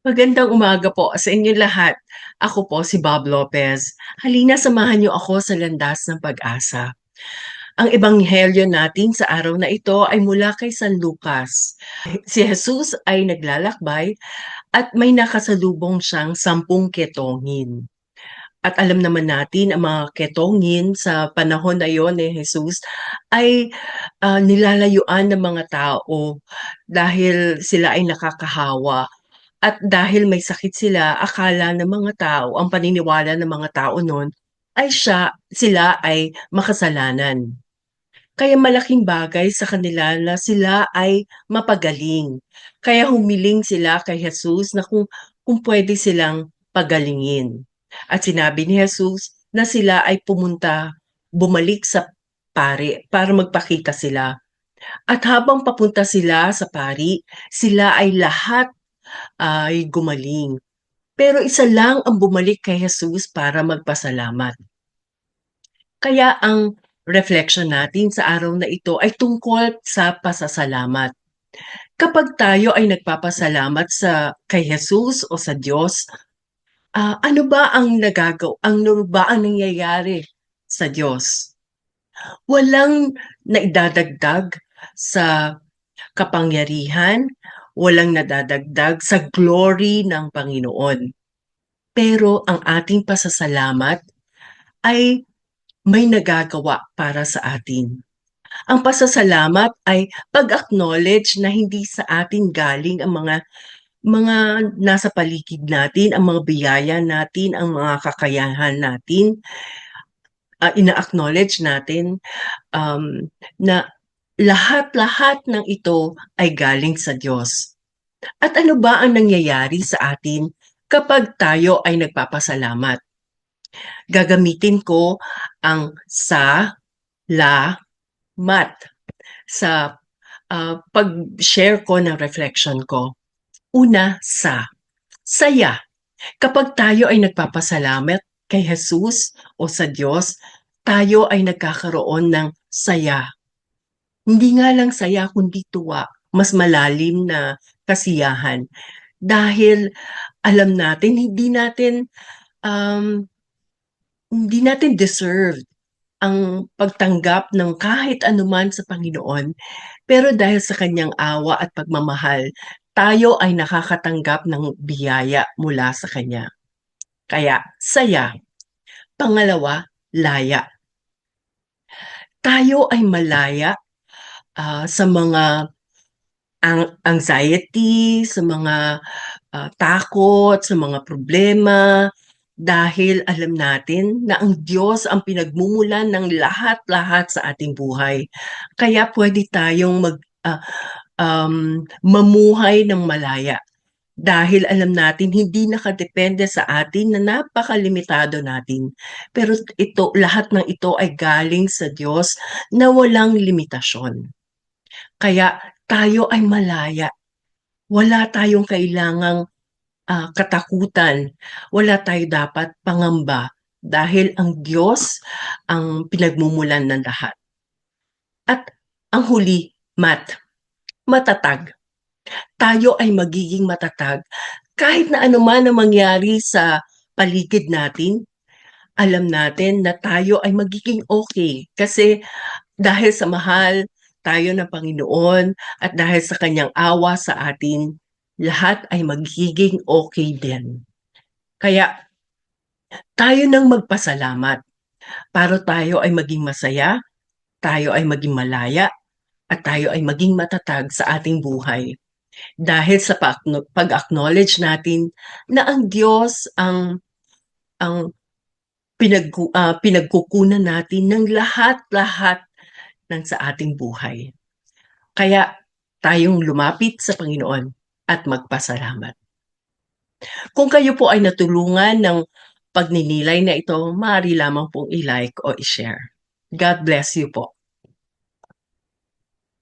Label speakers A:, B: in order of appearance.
A: Magandang umaga po sa inyong lahat. Ako po si Bob Lopez. Halina samahan niyo ako sa landas ng pag-asa. Ang ebanghelyo natin sa araw na ito ay mula kay San Lucas. Si Jesus ay naglalakbay at may nakasalubong siyang sampung ketongin. At alam naman natin ang mga ketongin sa panahon na yon ni Jesus ay uh, nilalayuan ng mga tao dahil sila ay nakakahawa at dahil may sakit sila, akala ng mga tao, ang paniniwala ng mga tao noon ay siya, sila ay makasalanan. Kaya malaking bagay sa kanila na sila ay mapagaling. Kaya humiling sila kay Jesus na kung, kung pwede silang pagalingin. At sinabi ni Jesus na sila ay pumunta, bumalik sa pari para magpakita sila. At habang papunta sila sa pari, sila ay lahat ay gumaling. Pero isa lang ang bumalik kay Jesus para magpasalamat. Kaya ang reflection natin sa araw na ito ay tungkol sa pasasalamat. Kapag tayo ay nagpapasalamat sa kay Jesus o sa Diyos, uh, ano ba ang nagagaw, ang ano ba ang nangyayari sa Diyos? Walang naidadagdag sa kapangyarihan, walang nadadagdag sa glory ng Panginoon. Pero ang ating pasasalamat ay may nagagawa para sa atin. Ang pasasalamat ay pag-acknowledge na hindi sa atin galing ang mga mga nasa paligid natin, ang mga biyaya natin, ang mga kakayahan natin. Uh, ina-acknowledge natin um, na lahat-lahat ng ito ay galing sa Diyos. At ano ba ang nangyayari sa atin kapag tayo ay nagpapasalamat? Gagamitin ko ang sa, la, mat sa uh, pag-share ko ng reflection ko. Una, sa. Saya. Kapag tayo ay nagpapasalamat kay Jesus o sa Diyos, tayo ay nagkakaroon ng saya hindi nga lang saya kundi tuwa, mas malalim na kasiyahan. Dahil alam natin hindi natin um, hindi natin deserve ang pagtanggap ng kahit anuman sa Panginoon. Pero dahil sa kanyang awa at pagmamahal, tayo ay nakakatanggap ng biyaya mula sa kanya. Kaya, saya. Pangalawa, laya. Tayo ay malaya uh, sa mga ang anxiety, sa mga uh, takot, sa mga problema, dahil alam natin na ang Diyos ang pinagmumulan ng lahat-lahat sa ating buhay. Kaya pwede tayong mag uh, um, mamuhay ng malaya dahil alam natin hindi nakadepende sa atin na napakalimitado natin. Pero ito lahat ng ito ay galing sa Diyos na walang limitasyon. Kaya tayo ay malaya. Wala tayong kailangang uh, katakutan. Wala tayo dapat pangamba dahil ang Diyos ang pinagmumulan ng lahat. At ang huli, mat, matatag. Tayo ay magiging matatag kahit na anuman ang mangyari sa paligid natin, alam natin na tayo ay magiging okay kasi dahil sa mahal tayo ng Panginoon at dahil sa kanyang awa sa atin, lahat ay magiging okay din. Kaya tayo nang magpasalamat para tayo ay maging masaya, tayo ay maging malaya, at tayo ay maging matatag sa ating buhay. Dahil sa pag-acknowledge natin na ang Diyos ang ang pinag, uh, pinagkukunan natin ng lahat-lahat ng sa ating buhay. Kaya tayong lumapit sa Panginoon at magpasalamat. Kung kayo po ay natulungan ng pagninilay na ito, maaari lamang pong i-like o i-share. God bless you po.